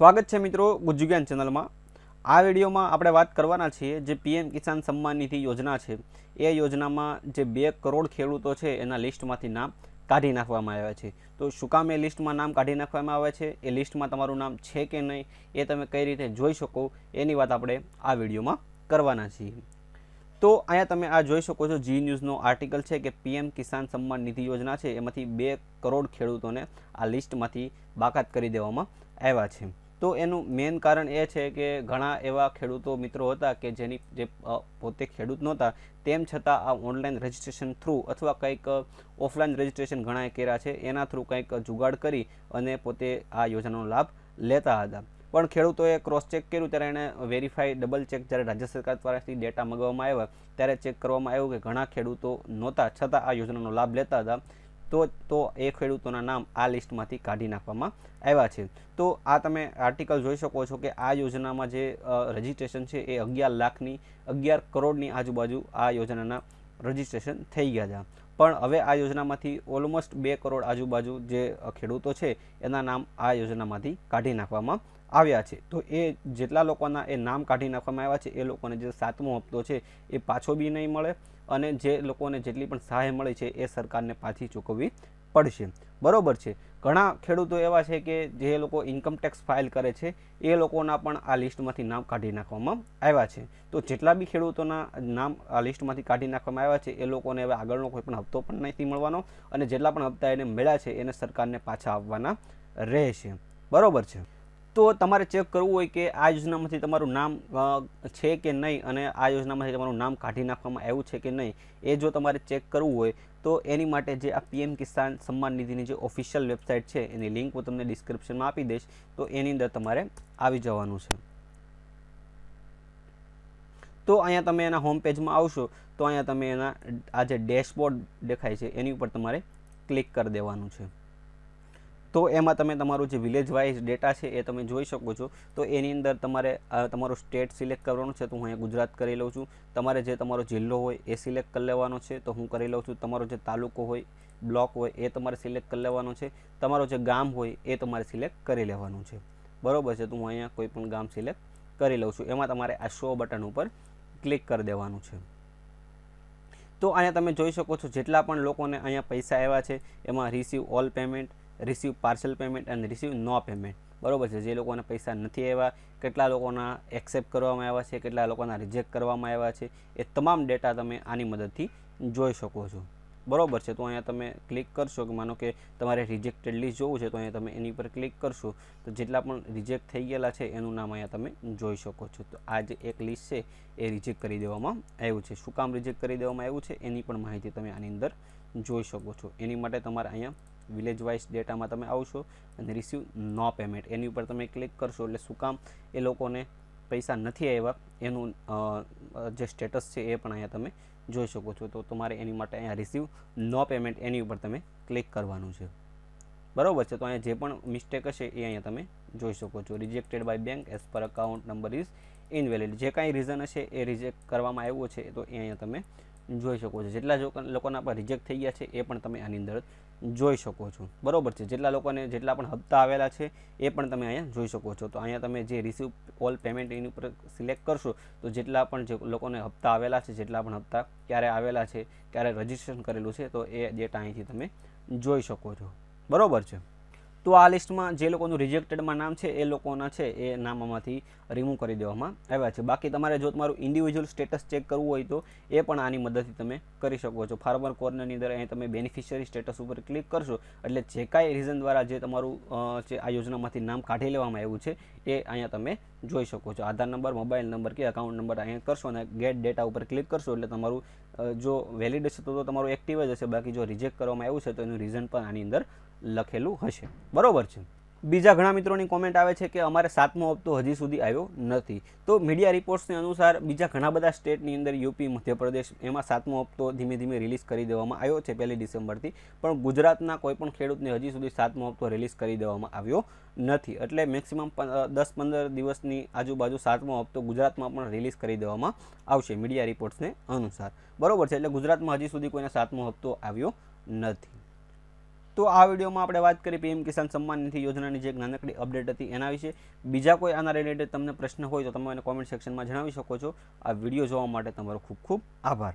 સ્વાગત છે મિત્રો ગુજ્જુજ્ઞાન ચેનલમાં. આ વિડીયોમાં આપણે વાત કરવાના છીએ જે પીએમ કિસાન સન્માન નિધિ યોજના છે. એ યોજનામાં જે બે કરોડ ખેડૂતો છે એના લિસ્ટમાંથી નામ કાઢી નાખવામાં આવ્યા છે. તો શું કામ એ લિસ્ટમાં નામ કાઢી નાખવામાં આવે છે? એ લિસ્ટમાં તમારું નામ છે કે નહીં? એ તમે કઈ રીતે જોઈ શકો? એની વાત આપણે આ વિડીયોમાં કરવાના છીએ. તો અહીંયા તમે આ જોઈ શકો છો જી ન્યૂઝનો આર્ટિકલ છે કે પીએમ કિસાન સન્માન નિધિ યોજના છે. એમાંથી બે કરોડ ખેડૂતોને આ લિસ્ટમાંથી બાકાત કરી દેવામાં આવ્યા છે. તો એનું મેઇન કારણ એ છે કે ઘણા એવા ખેડૂતો મિત્રો હતા કે જેની જે પોતે ખેડૂત નહોતા, તેમ છતાં આ ઓનલાઈન રજિસ્ટ્રેશન થ્રુ અથવા કંઈક ઓફલાઈન રજિસ્ટ્રેશન ઘણાએ કર્યા છે. એના થ્રુ કંઈક જુગાડ કરી અને પોતે આ યોજનાનો લાભ લેતા હતા. પણ ખેડૂતોએ ક્રોસ ચેક કર્યું ત્યારે એણે વેરીફાઈ ડબલ ચેક જ્યારે રાજ્ય સરકાર દ્વારાથી ડેટા મંગાવવામાં આવ્યા, ત્યારે ચેક કરવામાં આવ્યું કે ઘણા ખેડૂતો નહોતા, છતાં આ યોજનાનો લાભ લેતા હતા. તો તો એ ખેડૂતોના નામ આ લિસ્ટમાંથી કાઢી નાખવામાં આવ્યા છે. તો આ તમે આર્ટિકલ જોઈ શકો છો કે આ યોજનામાં જે રજિસ્ટ્રેશન છે એ અગિયાર લાખની, અગિયાર કરોડની આજુબાજુ આ યોજનાના રજિસ્ટ્રેશન થઈ ગયા હતા. પણ હવે આ યોજનામાંથી ઓલમોસ્ટ બે કરોડ આજુબાજુ જે ખેડૂતો છે એના નામ આ યોજનામાંથી કાઢી નાખવામાં આવ્યા છે. તો એ જેટલા લોકોના એ નામ કાઢી નાખવામાં આવ્યા છે, એ લોકોને જે સાતમો હપ્તો છે એ પાછો બી નહીં મળે અને જે લોકોને જેટલી પણ સહાય મળી છે એ સરકારને પાછી ચૂકવવી પડશે. બરોબર છે. ઘણા ખેડૂતો એવા છે કે જે લોકો ઇન્કમ ટેક્સ ફાઇલ કરે છે, એ લોકોના પણ આ લિસ્ટમાંથી નામ કાઢી નાખવામાં આવ્યા છે. તો જેટલા બી ખેડૂતોના નામ આ લિસ્ટમાંથી કાઢી નાખવામાં આવ્યા છે, એ લોકોને હવે આગળનો કોઈ પણ હપ્તો પણ નથી મળવાનો અને જેટલા પણ હપ્તા એને મળ્યા છે, એને સરકારને પાછા આપવાના રહેશે. બરોબર છે. તો તમારે ચેક કરવું હોય કે આ યોજનામાંથી તમારું નામ છે કે નહીં અને આ યોજનામાંથી તમારું નામ કાઢી નાખવામાં આવ્યું છે કે નહીં, એ જો તમારે ચેક કરવું હોય, તો એની માટે જે આ પીએમ કિસાન સન્માન નિધિની જે ઓફિશિયલ વેબસાઇટ છે, એની લિંક હું તમને ડિસ્ક્રિપ્શનમાં આપી દઈશ, તો એની અંદર તમારે આવી જવાનું છે. તો અહીંયા તમે એના હોમ પેજમાં આવશો, તો અહીંયા તમે એના આ જે ડેશબોર્ડ દેખાય છે, એની ઉપર તમારે ક્લિક કરી દેવાનું છે. તો એમાં તમે તમારું જે વિલેજ વાઇઝ ડેટા છે એ તમે જોઈ શકો છો. તો એની અંદર તમારે તમારું સ્ટેટ સિલેક્ટ કરવાનું છે, તો હું અહીંયા ગુજરાત કરી લઉં છું. તમારે જે તમારો જિલ્લો હોય એ સિલેક્ટ કરી લેવાનો છે, તો હું કરી લઉં છું. તમારો જે તાલુકો હોય બ્લોક હોય, એ તમારે સિલેક્ટ કરી લેવાનો છે. તમારો જે ગામ હોય, એ તમારે સિલેક્ટ કરી લેવાનું છે. બરોબર છે, તો હું અહીંયા કોઈ પણ ગામ સિલેક્ટ કરી લઉં છું. એમાં તમારે આ શો બટન ઉપર ક્લિક કરી દેવાનું છે. તો અહીંયા તમે જોઈ શકો છો, જેટલા પણ લોકોને અહીંયા પૈસા આવ્યા છે, એમાં receive all payment receive parcel payment અને રિસીવ નો પેમેન્ટ બરાબર છે. જે લોકોના પૈસા નથી આવ્યા, કેટલા લોકોના એક્સેપ્ટ કરવામાં આવ્યા છે, કેટલા લોકોના રિજેક્ટ કરવામાં આવ્યા છે, એ તમામ ડેટા તમે આની મદદથી જોઈ શકો છો. બરાબર છે. તો અહીંયા તમે ક્લિક કરશો કે માનો કે તમારે રિજેક્ટેડ લિસ્ટ જોવું છે, તો અહીંયા તમે એની પર ક્લિક કરશો, તો જેટલા પણ રિજેક્ટ થઈ ગયેલા છે, એનું નામ અહીંયા તમે જોઈ શકો છો. તો આ જે એક લિસ્ટ છે, એ રિજેક્ટ કરી દેવામાં આવ્યું છે. શું કામ રિજેક્ટ કરી દેવામાં આવ્યું છે? એની પણ માહિતી તમે આની અંદર જોઈ શકો છો. એની માટે તમારે અહીંયા વિલેજ વાઇઝ ડેટામાં તમે આવશો અને રિસીવ નો પેમેન્ટ એની ઉપર તમે ક્લિક કરશો એટલે શું કામ? એ લોકોને પૈસા નથી આવ્યા. એનું જે સ્ટેટસ છે એ પણ અહીંયા તમે જોઈ શકો છો. તો તમારે એની માટે અહીંયા રિસીવ નો પેમેન્ટ એની ઉપર તમે ક્લિક કરવાનું છે. બરાબર છે? તો અહીંયા જે પણ મિસ્ટેક હશે એ અહીંયા તમે જોઈ શકો છો. Rejected by bank as per account number is invalid જે કાંઈ રીઝન હશે એ રિજેક્ટ કરવામાં આવ્યો છે, તો એ અહીંયા તમે જોઈ શકો છો. જેટલા લોકોના પર રિજેક્ટ થઈ ગયા છે, એ પણ તમે આની અંદર જોઈ શકો છો. બરાબર છે. જેટલા લોકોને જેટલા પણ હપ્તા આવેલા છે, એ પણ તમે અહીંયા જોઈ શકો છો. તો અહીંયા તમે જે રિસીવ ઓલ પેમેન્ટ એની ઉપર સિલેક્ટ કરશો, તો જેટલા પણ જે લોકોને હપ્તા આવેલા છે, જેટલા પણ હપ્તા ક્યારે આવેલા છે, ક્યારે રજીસ્ટ્રેશન કરેલું છે, તો એ ડેટા અહીંથી તમે જોઈ શકો છો. બરાબર છે. તો આ લિસ્ટમાં જે લોકોનું રિજેક્ટેડમાં નામ છે, એ લોકોના છે, એ નામ આમાંથી રિમૂવ કરી દેવામાં આવ્યા છે. બાકી તમારે જો તમારું ઇન્ડિવિજ્યુઅલ સ્ટેટસ ચેક કરવું હોય તો એ પણ આની મદદથી તમે કરી શકો છો. ફાર્મર કોર્નરની અંદર અહીં તમે બેનિફિશિયરી સ્ટેટસ ઉપર ક્લિક કરશો, એટલે જે કાંઈ રીઝન દ્વારા જે તમારું જે આ યોજનામાંથી નામ કાઢી લેવામાં આવ્યું છે, એ અહીંયા તમે જોઈ શકો છો. આધાર નંબર, મોબાઈલ નંબર કે અકાઉન્ટ નંબર અહીંયા કરશો અને ગેટ ડેટા ઉપર ક્લિક કરશો, એટલે તમારું જો વેલિડ હશે તો તમારું એક્ટિવ જ હશે. બાકી જો રિજેક્ટ કરવામાં આવ્યું છે તો એનું રીઝન પણ આની અંદર લખેલું હશે. બરાબર છે. બીજા ઘણા મિત્રોની કોમેન્ટ આવે છે કે અમારે સાતમો હપ્તો હજી સુધી આવ્યો નથી. તો મીડિયા રિપોર્ટ્સને અનુસાર બીજા ઘણા બધા સ્ટેટની અંદર યુપી, મધ્યપ્રદેશ એમાં સાતમો હપ્તો ધીમે ધીમે રિલીઝ કરી દેવામાં આવ્યો છે પહેલી ડિસેમ્બરથી. પણ ગુજરાતના કોઈ પણ ખેડૂતને હજી સુધી સાતમો હપ્તો રિલીઝ કરી દેવામાં આવ્યો નથી. એટલે મેક્સિમમ દસ પંદર દિવસની આજુબાજુ સાતમો હપ્તો ગુજરાતમાં પણ રિલીઝ કરી દેવામાં આવશે મીડિયા રિપોર્ટ્સને અનુસાર. બરોબર છે. એટલે ગુજરાતમાં હજી સુધી કોઈને સાતમો હપ્તો આવ્યો નથી. તો આ વિડીયોમાં આપણે વાત કરી પીએમ કિસાન સન્માન નિધિ યોજનાની જે નાનકડી અપડેટ હતી એના વિશે. બીજા કોઈ આના રિલેટેડ તમને પ્રશ્ન હોય તો તમે મને કોમેન્ટ સેક્શનમાં જણાવી શકો છો. આ વીડિયો જોવા માટે તમારો ખૂબ ખૂબ આભાર.